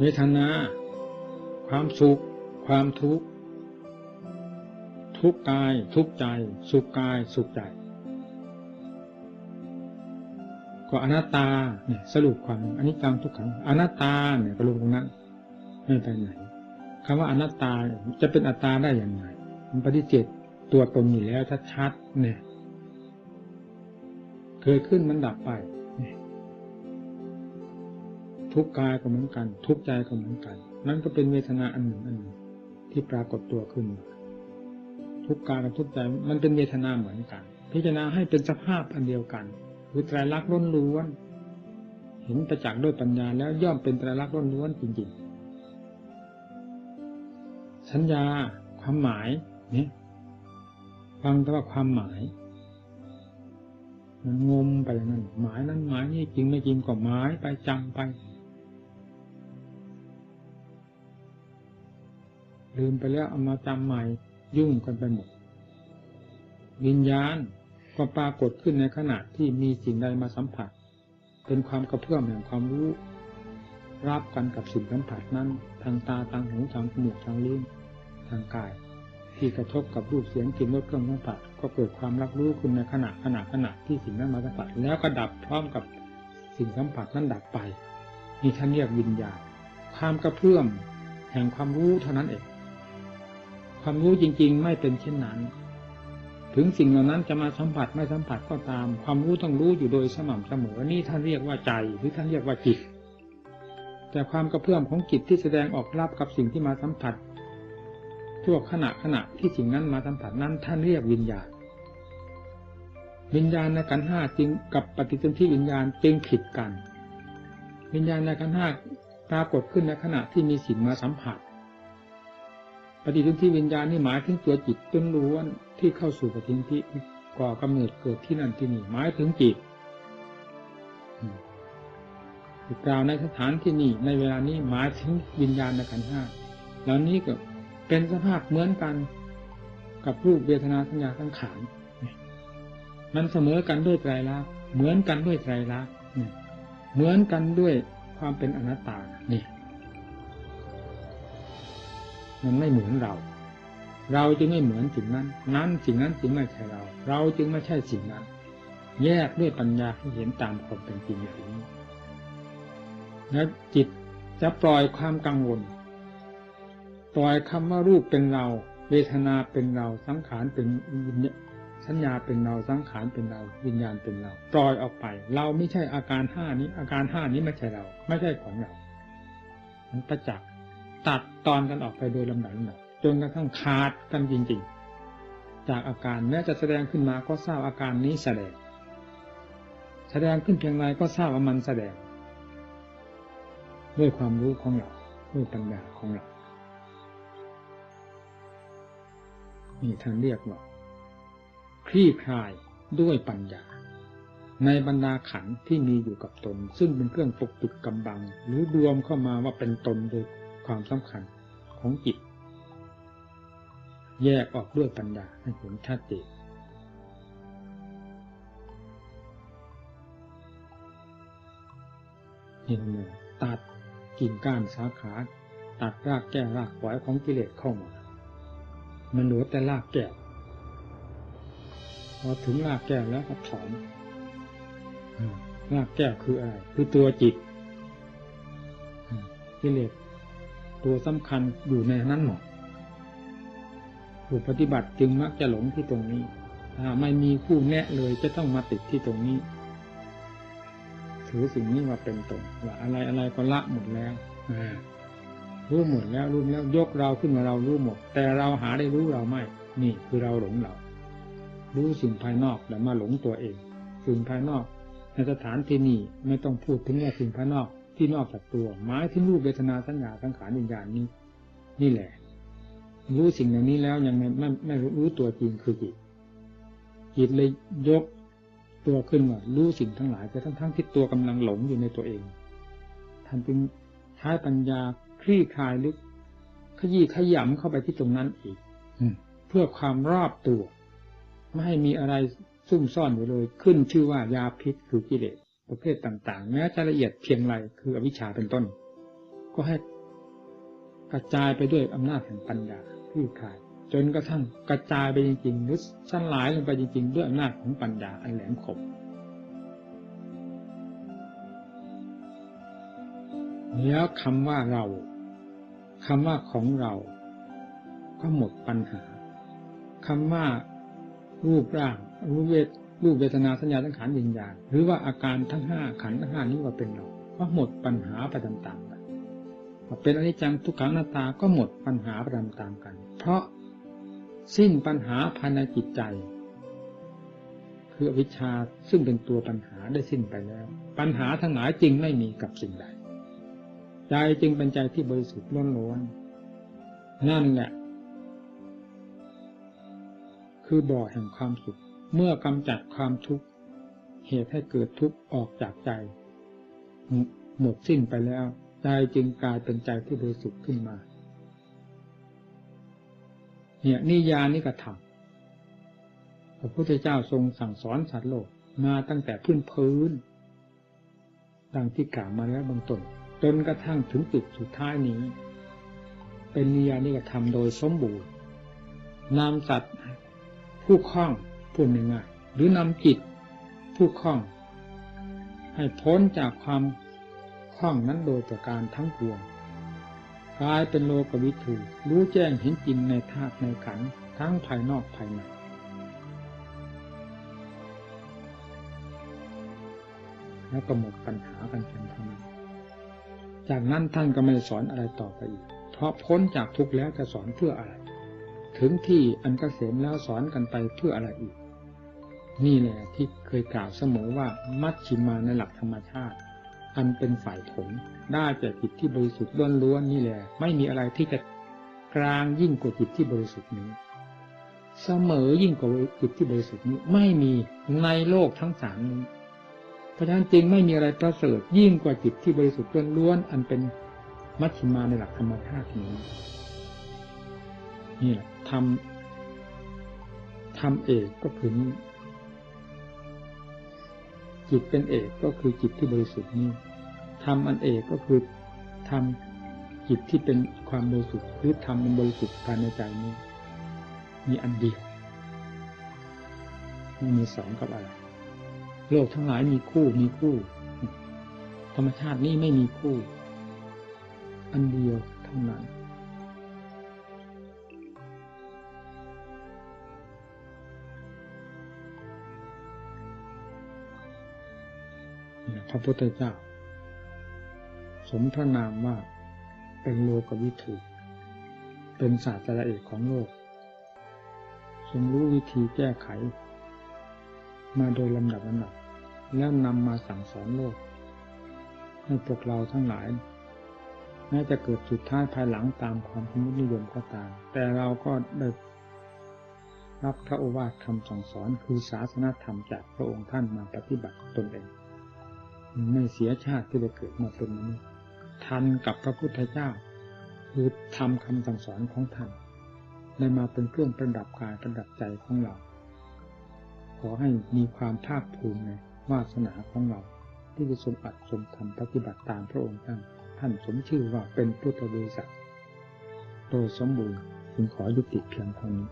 เวทนา ความสุข ความทุกข์ ทุกกาย ทุกใจ สุขกาย สุขใจ ก็อนัตตาเนี่ยสรุปความอันนี้จังทุกขังอนัตตาเนี่ยก็รู้ตรงนั้นไม่ไปไหนคำว่าอนัตตาจะเป็นอัตตาได้อย่างไรมันปฏิเสธตัวตนอยู่แล้วชัดๆเนี่ยเคยขึ้นมันดับไป ทุกกายก็เหมือนกัน ทุกใจก็เหมือนกัน นั่นก็เป็นเวทนาอันหนึ่งอันหนึ่งที่ปรากฏตัวขึ้นมาทุกกายกับทุกใจมันเป็นเวทนาเหมือนกัน พิจารณาให้เป็นสภาพอันเดียวกันคือไตรลักษณ์ล้นล้วนเห็นประจักษ์ด้วยปัญญาแล้วย่อมเป็นไตรลักษณ์ล้นล้วนจริงๆ สัญญาความหมายเนี่ยฟังแต่ว่าความหมายมันงมไปอย่างนั้นหมายนั้นหมายนี่จริงไม่จริงก็หมายไปจำไป ลืมไปแล้วเอามาจำใหม่ยุ่งกันไปหมด วิญญาณก็ปรากฏขึ้นในขณะที่มีสิ่งใดมาสัมผัส เป็นความกระเพื่อมแห่งความรู้ รับกันกับสิ่งสัมผัสนั้นทางตาทางหูทางจมูกทางลิ้นทางกาย ที่กระทบกับรูปเสียงกลิ่นรสเครื่องสัมผัสก็เกิดความรับรู้ขึ้นในขณะขณะขณะที่สิ่งนั้นมาสัมผัส แล้วก็ดับพร้อมกับสิ่งสัมผัสนั้นดับไปนี่ท่านเรียกวิญญาณความกระเพื่อมแห่งความรู้เท่านั้นเอง ความรู้จริง ๆ ไม่เป็นเช่นนั้น ถึงสิ่งเหล่านั้นจะมาสัมผัสไม่สัมผัสก็ตาม ความรู้ต้องรู้อยู่โดยสม่ำเสมอนี่ท่านเรียกว่าใจหรือท่านเรียกว่าจิต แต่ความกระเพื่อมของจิตที่แสดงออกรับกับสิ่งที่มาสัมผัสทั่วขณะขณะที่สิ่งนั้นมาสัมผัสนั้น ท่านเรียกวิญญาณวิญญาณในขันห้าจริงกับปฏิสนธิวิญญาณจึงผิดกัน วิญญาณในขันห้าปรากฏขึ้นในขณะที่มีสิ่งมาสัมผัส ฏิสนธิวิญญาณนี่หมายถึงตัวจิตต้นล้วนที่เข้าสู่ปฏิสนธิก่อกำเนิดเกิดที่นั่นที่นี่หมายถึงจิตกล่าวในสถานที่นี่ในเวลานี้หมายถึงวิญญาณในขันห้าแล้วนี้ก็เป็นสภาพเหมือนกันกับรูปเวทนาสัญญาสังขารมันเสมอกันด้วยไตรลักษณ์เหมือนกันด้วยไตรลักษณ์เหมือนกันด้วยความเป็นอนัตตานี่ มันไม่เหมือนเรา เราจึงไม่เหมือนสิ่งนั้น นั้นสิ่งนั้นจึงไม่ใช่เรา เราจึงไม่ใช่สิ่งนั้น แยกด้วยปัญญาให้เห็นตามความเป็นจริงอย่างนี้แล้วจิตจะปล่อยความกังวล ปล่อยคำว่ารูปเป็นเรา เวทนาเป็นเรา สังขารเป็นสัญญาเป็นเรา สังขารเป็นเรา วิญญาณเป็นเรา ปล่อยออกไป เราไม่ใช่อาการห้านี้ อาการห้านี้ไม่ใช่เรา ไม่ใช่ของเรา มันประจักษ์ ตัดตอนกันออกไปโดยลำดับลำดับจนกระทั่งขาดกันจริง ๆ จากอาการแม้จะแสดงขึ้นมาก็ทราบอาการนี้แสดง แสดงขึ้นเพียงไรก็ทราบว่ามันแสดง ด้วยความรู้ของเราด้วยปัญญาของเรานี่ท่านเรียกว่าคลี่คลายด้วยปัญญา ในบรรดาขันที่มีอยู่กับตน ซึ่งเป็นเครื่องปกปิดกำบัง หรือรวมเข้ามาว่าเป็นตนโดย ความสำคัญของจิต แยกออกด้วยปัญญาให้เห็นชัดเจนเห็นเลยตัดกิ่งก้านสาขา ตัดรากแก้รากฝอยของกิเลสเข้ามา มันเหลือแต่รากแก้พอถึงรากแก้วแล้วก็ถอนรากแก้วคืออะไร คือตัวจิตกิเลส ตัวสำคัญอยู่ในนั้นหมดผู้ปฏิบัติจึงมักจะหลงที่ตรงนี้ ถ้าไม่มีผู้แนะเลยจะต้องมาติดที่ตรงนี้ถือสิ่งนี้ว่าเป็นตนว่าอะไรอะไรก็ละหมดแล้วรู้หมดแล้วรู้แล้วยกเราขึ้นมาเรารู้หมด แต่เราหาได้รู้เราไม่ นี่คือเราหลงเรา รู้สิ่งภายนอกแล้วมาหลงตัวเอง สิ่งภายนอก ในสถานที่นี้ไม่ต้องพูดถึงว่าสิ่งภายนอก ที่นอกจากตัวหมายถึงรูปเวทนาสัญญาสังขารวิญญาณนี้ นี่แหละ รู้สิ่งเหล่านี้แล้วยังไม่ไม่ไม่รู้ตัวจริงคือจิตจิตเลยยกตัวขึ้นว่ารู้สิ่งทั้งหลายแต่ทั้งทั้งที่ตัวกำลังหลงอยู่ในตัวเองท่านจึงใช้ปัญญาคลี่คลายลึกขยี้ขยำเข้าไปที่ตรงนั้นอีกเพื่อความรอบตัว ไม่ให้มีอะไรซุ่มซ่อนอยู่เลย ขึ้นชื่อว่ายาพิษคือกิเลส ประเภทต่าง ๆ แม้จะละเอียดเพียงไรคืออวิชชาเป็นต้น ก็ให้กระจายไปด้วยอำนาจแห่งปัญญาคลี่คลาย จนกระทั่งกระจายไปจริงๆหรือสั้นหลายลงไปจริง ๆ ด้วยอำนาจของปัญญาอันแหลมคมแล้วคำว่าเราคำว่าของเรา ก็หมดปัญหาคำว่ารูปร่างรูปเวท รูปเวทนาสัญญาสังขารวิญญาณหรือว่าอาการทั้งห้าขันทั้งห้านี้ว่าเป็นเราก็หมดปัญหาไปตามๆกันเป็นอนิจจังทุกขังหน้าตาก็หมดปัญหาไปตามๆกัน เพราะสิ้นปัญหาภายในจิตใจ คืออวิชชาซึ่งเป็นตัวปัญหาได้สิ้นไปแล้ว ปัญหาทั้งหลายจริงไม่มีกับสิ่งใดใจจึงเป็นใจที่บริสุทธิ์ล้วนๆนั่นแหละคือบ่อแห่งความสุข เมื่อกำจัดความทุกข์เหตุให้เกิดทุกข์ออกจากใจ หมดสิ้นไปแล้ว ใจจึงกลายเป็นใจที่บริสุทธิ์ขึ้นมา เนี่ยนิยานิกระทำพระพุทธเจ้าทรงสั่งสอนสัตว์โลกมาตั้งแต่พื้นพื้น ดังที่กล่าวมาแล้วบางตนจนกระทั่งถึงจุดสุดท้ายนี้ เป็นนิยานิกระทำโดยสมบูรณ์นำสัตว์ผู้คล้อง พูดง่ายๆหรือนำจิตผู้คล้อง ให้พ้นจากความคล้องนั้นโดยประการทั้งปวงกลายเป็นโลกวิถูรู้แจ้งเห็นจริงในธาตุในขันทั้งภายนอกภายในแล้วก็หมดปัญหากันเพียงเท่านั้น จากนั้นท่านก็ไม่สอนอะไรต่อไปอีก เพราะพ้นจากทุกข์แล้วจะสอนเพื่ออะไร ถึงที่อันกเกษมแล้วสอนกันไปเพื่ออะไรอีก นี่แหละที่เคยกล่าวเสมอว่ามัชชิมาในหลักธรรมชาติ อันเป็นฝ่ายผลได้จากจิตที่บริสุทธิ์ล้วนๆนี่แหละไม่มีอะไรที่จะกลางยิ่งกว่าจิตที่บริสุทธิ์นี้ เสมอยิ่งกว่าจิตที่บริสุทธิ์นี้ไม่มีในโลกทั้งสามนี้เพราะฉะนั้นจึงไม่มีอะไรประเสริฐยิ่งกว่าจิตที่บริสุทธิ์ล้วนๆอันเป็นมัชฌิมาในหลักธรรมชาตินี้นี่แหละทำทำเอกก็คือนี้ จิตเป็นเอกก็คือจิตที่บริสุทธิ์นี้ทำอันเอกก็คือทำจิตที่เป็นความบริสุทธิ์หรือทำมันบริสุทธิ์ภายในใจนี้ มีอันเดียวไม่มีสองกับอะไร โลกทั้งหลายมีคู่มีคู่ ธรรมชาตินี้ไม่มีคู่ อันเดียวเท่านั้น พระพุทธเจ้า สมพระนามว่าเป็นโลกวิถูเป็นศาสตราเอกของโลกทรงรู้วิธีแก้ไข มาโดยลำดับลำดับแล้วนำมาสั่งสอนโลก ให้พวกเราทั้งหลายแม้จะเกิดสุดท้ายภายหลังตามความสมมตินิยมก็ตาม แต่เราก็ได้รับพระโอวาทคำสั่งสอนคือศาสนธรรมจากพระองค์ท่านมาปฏิบัติตนเอง ไม่เสียชาติที่ได้เกิดมาเป็นมนุษย์ทันกับพระพุทธเจ้า คือทำคำสั่งสอนของท่านได้มาเป็นเครื่องประดับกายประดับใจของเรา ขอให้มีความภาคภูมิในวาสนาของเรา ที่จะสมอัดสมทำปฏิบัติตามพระองค์ท่านท่านสมชื่อว่าเป็นพุทธบริษัทโดยสมบูรณ์จึงขอยุติเพียงเท่านี้